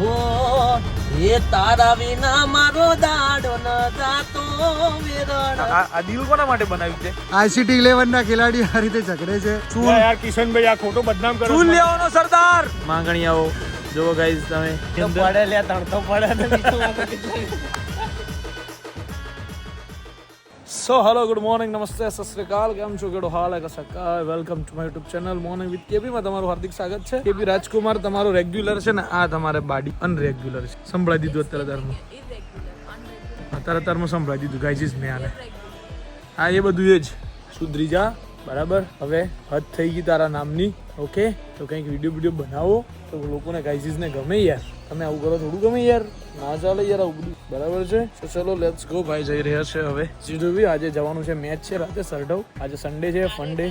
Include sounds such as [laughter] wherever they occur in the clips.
હો એ તારા વિના મારો દાડો ન જાતો વેરણ. આ આ દિલ કોના માટે બનાવ્યું છે? આઈસીટી ઇલેવન ના ખેલાડી આ રીતે ઝઘડે છે. યાર કિશનભાઈ આ ખોટો બદનામ કરો શું લેવાનો સરદાર? માંગણીયાઓ. જો ગાઈઝ તમે પડે લે તણ તો પડે. [laughs] ને. સો હેલો ગુડ મોર્નિંગ નમસ્તે સત શ્રી અકાલ કેમ છો કેડો હાલ હે કસકા welcome to my YouTube channel morning with KP માં તમારું હાર્દિક સ્વાગત છે કેપી રાજકુમાર તમારું રેગ્યુલર છે ને આ તમારે બાડી અનરેગ્યુલર છે સંભળાઈ દીધું અત્યારે તારમાં અત્યારે તારમાં સંભળાઈ દીધું ગાઈજીસ મેં આને હા એ બધું એ જ સુધરી જા બરાબર? હવે હદ થઈ ગઈ તારા નામની ઓકે તો કંઈક વીડિયો વીડિયો બનાવો. તો લોકોને ગાઈઝીસને ગમે યાર. તમે આવું કરો થોડું ગમે યાર. ના ચાલે યાર આવું બધું. બરાબર છે? તો ચલો લેટ્સ ગો ભાઈ જઈ રહ્યા છે હવે. સીધું આજે જવાનું છે મેચ છે રાતે, સરઢવ. આજે સન્ડે છે ફન ડે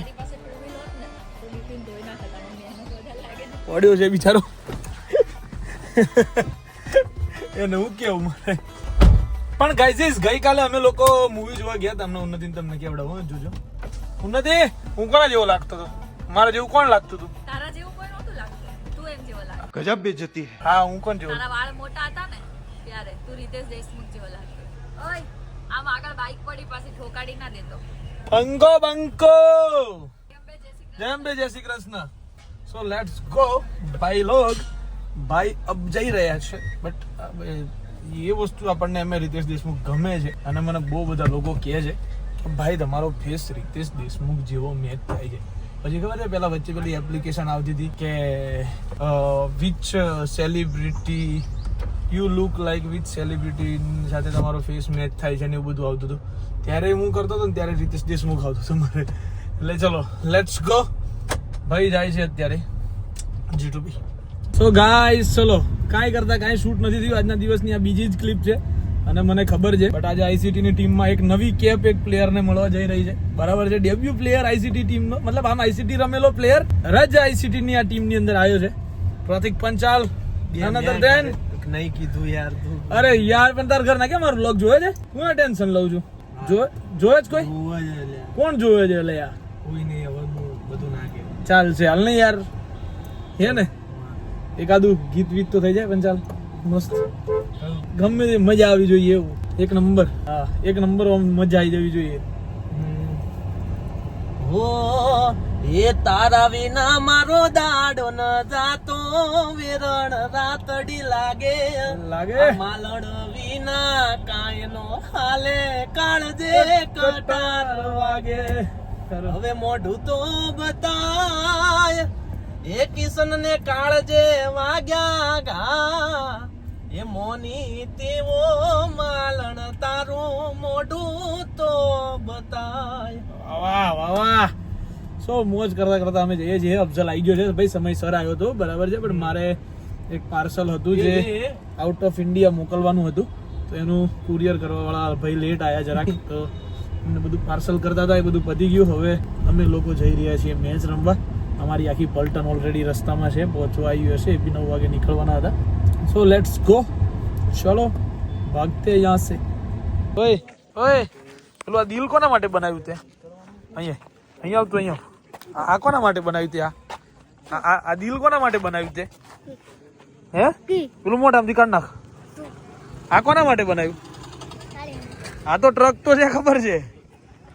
પડ્યો છે બિચારો. એને હું કેવું મારે પણ ગાઈઝીસ ગઈકાલે અમે લોકો મૂવી જોવા ગયા તમને ઉન્નતિને તમને કેવડાવું, જોજો. ઉન્નતિ હું કોના જેવો લાગતો હતો મારા જેવું કોણ લાગતું હતું તારા જેવું કોઈ નહોતું લાગતું. તું એમ જેવો લાગ ગજબ બેજતી હા. હું કોણ જેવો? તારા વાળ મોટા હતા ને ત્યારે તું રીતેશ દેશમુખ જેવો લાગતો. ઓય આમ આગળ બાઇક પડી પાછી ઠોકાડી ના દેતો. બંકો બંકો! જેમ બે જય Shri Krishna. So let's go ભાઈ લોગ ભાઈ અબ જઈ રહ્યા છે. બટ એ વસ્તુ આપણને એમ રીતેશ દેશમુખ ગમે છે. અને મને બહુ બધા લોકો કહે છે. કે ભાઈ, તમારો ફેસ રીતેશ દેશમુખ જેવો મેચ થાય છે. પછી ખબર છે, પેલા વચ્ચે પેલી એપ્લિકેશન આવતી હતી કે which celebrity you look like with celebrity સાથે તમારો ફેસ મેચ થાય છે ને એવું બધું આવતું હતું. ત્યારે હું કરતો હતો ને ત્યારે રીતેશ દેશમુખ આવતો હતો મારે. એટલે ચલો લેટ્સ ગો ભાઈ જાય છે અત્યારે જીટુબી સો ગાઈસ ચલો, કાંઈ કરતા કાંઈ શૂટ નથી થયું. આજના દિવસની આ બીજી જ ક્લિપ છે. અને મને ખબર છે બટ આજે આઈસીટી ની ટીમમાં એક નવી કેપ એક પ્લેયર ને મળવા જઈ રહી છે. બરાબર છે? ડેબ્યુ પ્લેયર આઈસીટી ટીમ નો મતલબ આમ આઈસીટી રમેલો પ્લેયર રજ આઈસીટી ની આ ટીમની અંદર આવ્યો છે. પ્રતિક પંચાલ નહીં કીધું યાર અરે યાર પણ તાર ઘર ના કેમ મારું બ્લોગ જોવે છે? હું ટેન્શન લઉં છું? જોવે જ કોઈ? જોવા જ લે. કોણ જોવે છે એટલે યાર? કોઈ નહીં હવે બધું ના કે ચાલશે હાલ ને યાર. હે ને? એકાદું ગીત વીત તો થઈ જાય પણ ચાલ. મસ્ત. ગમે તે મજા આવી જોઈએ એવું. એક નંબર. હા. એક નંબર મજા આવી જવી જોઈએ. હો એ તારા વિના મારો દાડો ન જાતો. વેરણ રાતડી લાગે. લાગે? માલણ વિના કાયનો હાલે. કાળજે કટાર વાગે. હવે મોઢું તો બતાય. એ કિશન ને કાળજે વાગ્યા ઘા એ મોની તેવો માલણ તારું મોઢું તો બતાય. વાહ વાહ વાહ સો મોજ કરતા કરતા અમે જઈએ છીએ. અફઝલ આવી ગયો છે. ભાઈ સમયસર આવ્યો હતો. બરાબર છે? પણ મારે એક પાર્સલ હતું જે આઉટ ઓફ ઇન્ડિયા મોકલવાનું હતું. તો એનું કુરિયર કરવાવાળા ભાઈ લેટ આવ્યા જરાક. [laughs] તો એમને બધું પાર્સલ કરતા હતા. એ બધું પતી ગયું. હવે અમે લોકો જઈ રહ્યા છીએ મેચ રમવા. અમારી આખી પલટન ઓલરેડી રસ્તામાં છે. પહોંચવા આવ્યું હશે. એ બી નવ વાગે નીકળવાના હતા. સો લેટ્સ ગો ચલો ભાગતે યહાં સે ઓય ઓય પેલું આ દિલ કોના માટે બનાવ્યું તે? અહીંયા અહીંયા આવતું અહીંયા આવ. આ કોના માટે બનાવ્યું તે આ? આ- આ આ દિલ કોના માટે બનાવ્યું તે? હે? પેલું મોઢામાંથી કાઢ નાખ. આ કોના માટે બનાવ્યું? આ તો ટ્રક તો છે ખબર છે.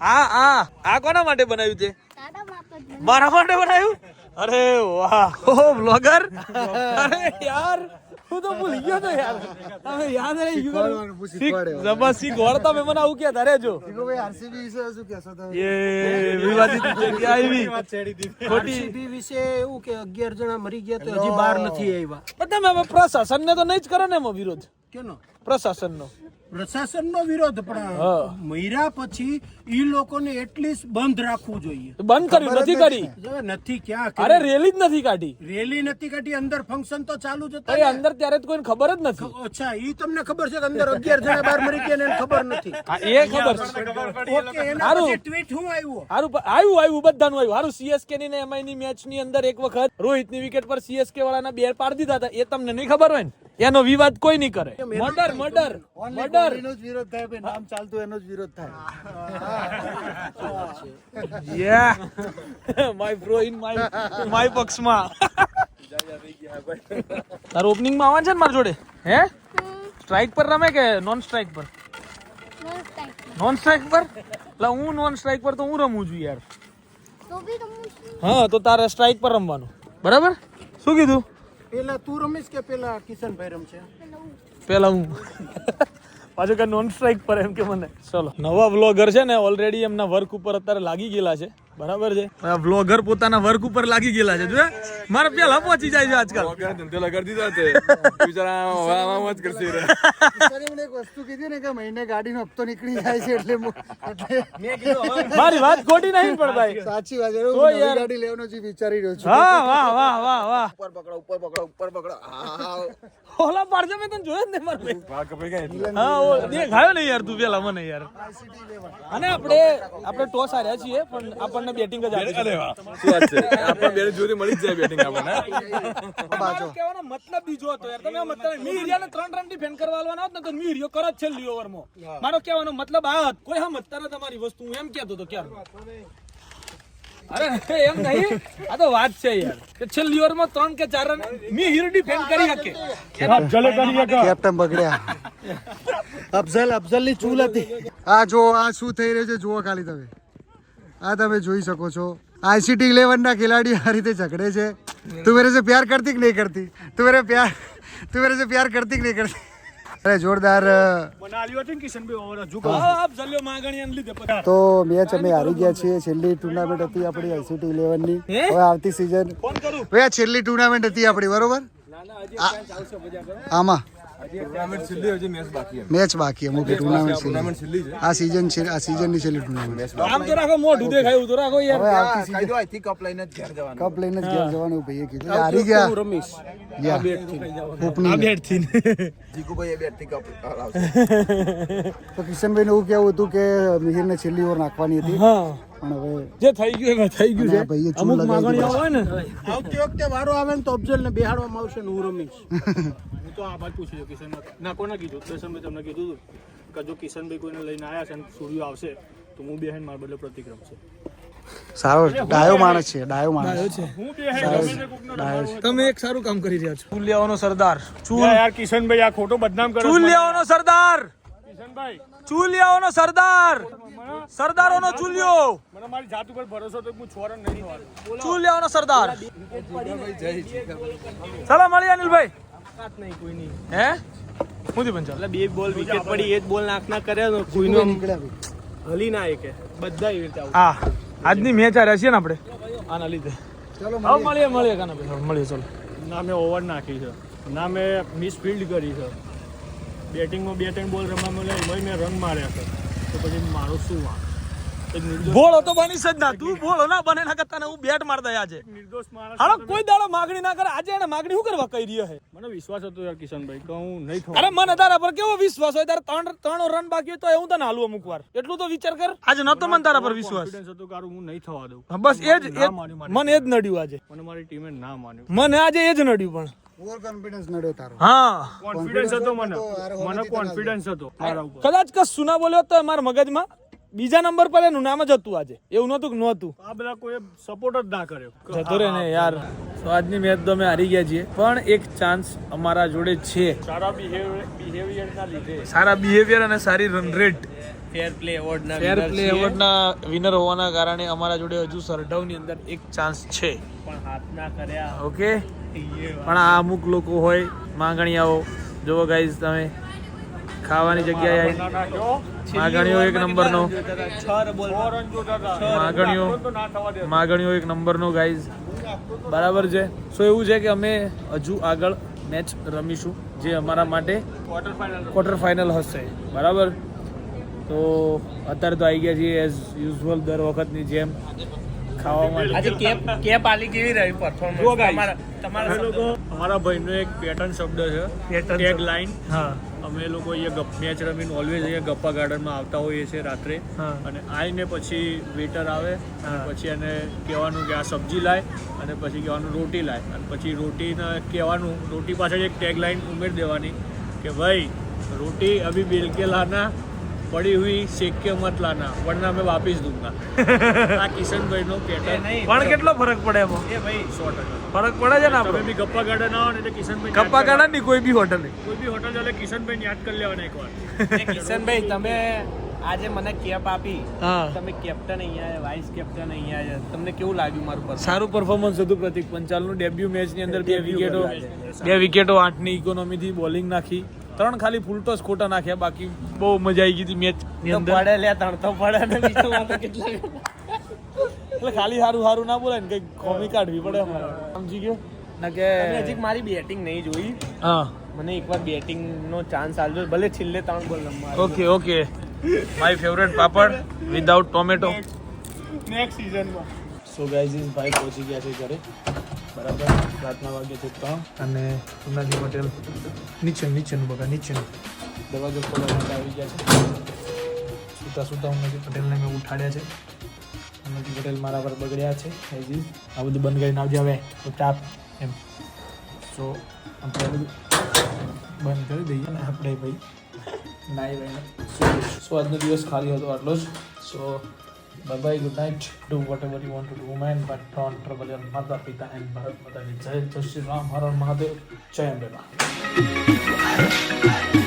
આ આ આ કોના માટે બનાવ્યું તે? મારા માટે બનાવ્યું? અરે વાહ. ઓ બ્લોગર અરે યાર. હું તો ભૂલી ગયો તો યાર તમે યાદ રહી ગયું શીખ જબરદસ્તી ગોળ તમે મને આવું કે તારે જો. આરસીબી વિશે શું કહેશો તમે? એ વિવાદિત જગ્યા આવી ખોટી વિશે એવું કે અગિયાર જણા મરી ગયા તો હજી બાર નથી આવ્યા. પણ તમે હવે પ્રશાસનને તો નહીં જ કરે ને એમાં વિરોધ? કેનો? પ્રશાસનનો. પ્રશાસનનો વિરોધ પણ હા. પછી ઈ લોકોને એટલીસ્ટ બંધ રાખવું જોઈએ. બંધ કર્યું નથી કરી નથી ક્યાં અરે રેલી જ નથી કાઢી. રેલી નથી કાઢી અંદર ફંક્શન તો ચાલુ જ અરે હતા અંદર ત્યારે તો કોઈને ખબર જ નથી. અચ્છા ઈ તમને ખબર છે કે અંદર અગિયાર જણા બહાર મરી ગયા ને ખબર નથી. એ ખબર છે. ઓકે એના પછી ટ્વીટ હું આવ્યું? હારું આવ્યું આવ્યું બધાનું આવ્યું. હારું સીએસકે ની ને એમઆઈ ની મેચની અંદર એક વખત રોહિતની વિકેટ પર સીએસકે વાળાના બે પાડી દીધા હતા. એ તમને નહીં ખબર હોય ને? એનો વિવાદ કોઈ નહીં કરે. મર્ડર મર્ડર મર્ડર એનો જ વિરોધ થાય ભાઈ નામ ચાલતું એનો જ વિરોધ થાય. યે my bro in my my પક્ષમાં. તાર ઓપનિંગમાં આવવાનું છે ને મારી જોડે? હે? સ્ટ્રાઇક પર રમે કે નોન સ્ટ્રાઇક પર? નોન સ્ટ્રાઇક પર? એટલે હું નોન સ્ટ્રાઇક પર તો હું રમું છું યાર. હા તો તારે સ્ટ્રાઇક પર રમવાનું. બરાબર? શું કીધું? પેલા તું રમીશ કે પેલા કિશનભાઈ રમશે? પેલા હું. પાછું કે નોન સ્ટ્રાઇક પર એમ કે મને. ચલો. નવા વ્લોગર છે ને ઓલરેડી એમના વર્ક ઉપર અત્યારે લાગી ગયેલા છે. બરાબર છે. આ વ્લોગર પોતાના વર્ક ઉપર લાગી ગયેલા છે જો મારે પેલા પહોંચી જાય છે આજકાલ. સર એમણે એક વસ્તુ કીધી ને કે મહિને ગાડીનો હપ્તો નીકળી જાય છે એટલે [laughs] મારી વાત ખોટી નહીં પણ ભાઈ. [laughs] સાચી વાત છે. હું યાર. ગાડી લેવાનો જે વિચારી રહ્યો છું. હા વાહ વાહ વાહ વાહ. ઉપર પકડો ઉપર પકડો ઉપર પકડો. ઓલા પાડજો મેં તને જોયો જ ને માર ભાઈ. હા ઓ દેખાયો નહીં યાર તું પેલા મને યાર. અને આપણે આપણે ટોસ રહ્યા છીએ પણ આપણને બેટિંગ જ આપી મારો કહેવાનો મતલબ બીજો હતો યાર. તમે આ મતલબ મી ઇરિયાને ત્રણ રનથી ફેન કરવા આલવાના હોત ને તો મી હિરિયો કરો જ છેલ્લી ઓવરમાં. મારો કહેવાનો મતલબ આ હતો. કોઈ હા મતતા તમારી વસ્તુ હું એમ કહેતો તો ક્યારે અરે એમ નહીં. આ તો વાત છે યાર. કે છેલ્લી ઓવરમાં ત્રણ કે ચાર રન મી હિરો ડિફેન્ડ કરી શકે. ચલે કરીએ કે કેપ્ટન બગડ્યા. અફઝલ અફઝલની ચૂલ હતી. આ જો આ શું થઈ રહ્યું છે જુઓ ખાલી તમે. આ તમે જોઈ શકો છો. આઈસીટી ઇલેવનના ખેલાડી આ રીતે ઝઘડે છે. તું મેરે સે પ્યાર કરતી કે નહીં કરતી? તું મેરે પ્યાર તું મેરે પ્યાર કરતી કે નહીં કરતી? અરે જોરદાર તો મેચ અમે હારી ગયા છીએ. છેલ્લી ટુર્નામેન્ટ હતી આપણી આઈસીટી ઇલેવનની. હવે આવતી સિઝન છેલ્લી ટુર્નામેન્ટ હતી આપણી બરોબર? આમાં. મેચ બાકી અમુક ટુર્નામેન્ટ છેલ્લી. આ સીઝન છે આ સીઝનની છેલ્લી ટુર્નામેન્ટ આમ તો રાખો મોઢું દેખાય એવું તો રાખો યાર. હવે આવતી season કપ લઈને જ ઘેર જવાનું. ભાઈએ કીધું. હારી ગયા. રમીશ. ગયા ઓપનિંગ બેટથી તો કિશનભાઈ એવું કેવું હતું કે મિહિર ને છેલ્લી ઓવર નાખવાની હતી. હા. પણ હવે જે થઈ ગયું એ થઈ ગયું છે. ભાઈ અમુક માંગણીઓ હોય ને. આવતી વખતે વારો આવે ને તો અફઝલ ને બેહાડવામાં આવશે ને હું રમીશ. હું તો આ વાત પૂછી કિશન ના કોને કીધું? કિશનભાઈ તમને કીધું હતું કે જો કિશનભાઈ કોઈને લઈને આવ્યા છે ને સૂર્ય આવશે તો હું બેહેન મારા બદલે પ્રતિક્રમ છે. સારો ડાયો માણસ છે ડાયો માણસ. હું તે ડાયો તમે એક સારું કામ કરી રહ્યા છો. ચૂલ લેવાનો સરદાર. ચૂલ યાર યાર કિશનભાઈ આ ખોટો બદનામ કરો ચૂલ લેવાનો સરદાર. કિશનભાઈ ચૂલ સરદાર. સરદારોનો ચૂલ્યો. મને મારી જાત ઉપર ભરોસો તો હું છોરણ નહીં થવાનું ચૂલ સરદાર. ચાલો મળીએ અનિલભાઈ. હે? હું થી એટલે બે બોલ વિકેટ પડી એક બોલ નાખના કર્યા તો કોઈનો નીકળ્યા હલી ના એકે બધા એવી રીતે હા આજની મેચ આ રહેશે ને આપણે? આના લીધે. ચલો મળીએ. મળીએ કાના ભાઈ મળીએ ચલો. ના મેં ઓવર નાખી છે. ના મેં મિસ ફિલ્ડ કરી છે. બેટિંગમાં બે ત્રણ બોલ રમવામાં લઈ એમાં મેં રન માર્યા છે. તો પછી મારો શું વાંક? એક તો બની જ ના તું બોળો ના બને ના કરતા હું બેટ મારતા આજે. નિર્દોષ માણસ હાલો કોઈ દાડો માગણી ના કરે આજે એને માગણી શું કરવા કહી રહ્યો હે મને વિશ્વાસ હતો યાર કિશનભાઈ કે હું નહીં અરે મને તારા પર કેવો વિશ્વાસ હોય? તારે ત્રણ ત્રણ રન બાકી હોય તો હું તને હાલું અમુક વાર. એટલું તો વિચાર કર. આજે નતો મને તારા પર વિશ્વાસ. હતો કે હું નહીં થવા દઉં. બસ એ જ. મને એ જ નડ્યું આજે. મને મારી ટીમે ના માન્યું મને આજે એ જ નડ્યું પણ. ઓવર કોન્ફિડન્સ નડ્યો તારો. હા. કોન્ફિડન્સ હતો મને. મને કોન્ફિડન્સ હતો મારા ઉપર. કદાચ કશું ના બોલ્યો તો મારા મગજમાં બીજા નંબર પર એનું નામ જ હતું આજે. એવું નહોતું કે નહોતું. આ બધા કોઈ સપોર્ટ જ ના કર્યો. જતો રે ને યાર. તો આજની મેચ તો અમે હારી ગયા છીએ. પણ એક ચાન્સ અમારા જોડે છે. સારા બિહેવિયર ના લીધે. સારા બિહેવિયર અને સારી run rate fair play award ના ફેર પ્લે એવોર્ડના વિનર હોવાના કારણે અમારા જોડે હજુ સરઢવની અંદર એક ચાન્સ છે. પણ હાથ ના કર્યા. ઓકે પણ આ અમુક લોકો હોય માંગણીયાઓ. જુઓ ગાઈઝ તમે ખાવાની જગ્યાએ આવી. માગણીઓ એક નંબરનો. માગણીઓ તો ના થવા દે. માગણીઓ એક નંબરનો ગાઈઝ બરાબર છે? સો એવું છે કે અમે હજુ આગળ મેચ રમીશું જે અમારા માટે ક્વાર્ટર ફાઇનલ હશે. બરાબર? તો અત્યારે તો આવી ગયા છીએ એઝ યુઝ્યુઅલ દર વખતની જેમ ખાવામાં. આજે કેપ કેપ આલી કેવી રહી પરફોર્મન્સ. તમારા તમારા લોકો અમારા ભાઈનો એક પેટર્ન શબ્દ છે. ટેગ લાઈન હા. અમે લોકો અહીંયા મેચ રમીને ઓલવેઝ અહીંયા ગપ્પા ગાર્ડનમાં આવતા હોઈએ છીએ રાત્રે. અને આવીને પછી વેટર આવે અને હા. પછી એને કહેવાનું કે આ સબ્જી લાય અને પછી કહેવાનું રોટી લાય. અને પછી રોટીને કહેવાનું રોટી પાછળ એક ટેગ લાઈન ઉમેરી દેવાની કે ભાઈ રોટી અભી બેલ કે લાના पड़ी हुई सेक के मत लाना वरना मैं वापिस दूंगा આ કિશનભાઈ નો પેટર્ન પણ કેટલો ફરક પડે એમાં એ ભાઈ સો ટકા ફરક પડે છે ને તમે આપણો બી ગપ્પા ગાર્ડન આવો ને એટલે કિશનભાઈ કપ્પા કાઢા ની કોઈ બી હોટલ કોઈ બી હોટલ ચાલે કિશનભાઈ યાદ કરી લેવાના એકવાર કિશનભાઈ તમે આજે મને કેપ આપી હા તમે કેપ્ટન અહીંયા વાઇસ કેપ્ટન અહીંયા છે. તમને કેવું લાગ્યું મારું પર સારું પરફોર્મન્સ હતું પ્રતિક પંચાલનું ડેબ્યુ મેચ ની અંદર બે વિકેટો બે વિકેટો આઠની ઇકોનોમી થી બોલિંગ નાખી ત્રણ ખાલી ફૂલટો જ ખોટા નાખ્યા બાકી બહુ મજા આવી ગઈ હતી મેચની અંદર. પડે લે ત્રણ તો પડે ને બીજું વાતો [laughs] કેટલા એટલે ખાલી સારું સારું ના બોલાય ને કઈ કોમી કાઢવી પડે અમારે. સમજી ગયો? ના કે હજી મારી બેટિંગ નહીં જોઈ. હા. મને એકવાર બેટિંગ નો ચાન્સ આલજો. ભલે છેલ્લે ત્રણ બોલ રમવા okay okay my favourite papad without tomato next સિઝનમાં સો ગાઈઝ ઇઝ ભાઈ પહોંચી ગયા છે ઘરે. બરાબર. રાતના વાગે છે ત્રણ. અને ઉનાજી પટેલ નીચે નીચેનું બગા નીચેનું દરવાજો ખોલવા માટે આવી ગયા છે. સુતા સુતા ઉનાજી પટેલને મેં ઉઠાડ્યા છે. ઉનાજી પટેલ મારા પર બગડ્યા છે. હજી આ બધું બંધ કરીને આવજે હવે. તો ચાપ એમ. સો આપણે બધું બંધ કરી દઈએ ને આપણે ભાઈ. નાઈ ભાઈને સો આજનો દિવસ ખાલી હતો આટલો જ. સો Bye bye, good night. Do whatever you want to do, man, but don't trouble your mother, Pita, and Bharat Mata. Jai Jai Shri Ram, Har Mahadev, Jai Ambe Ma.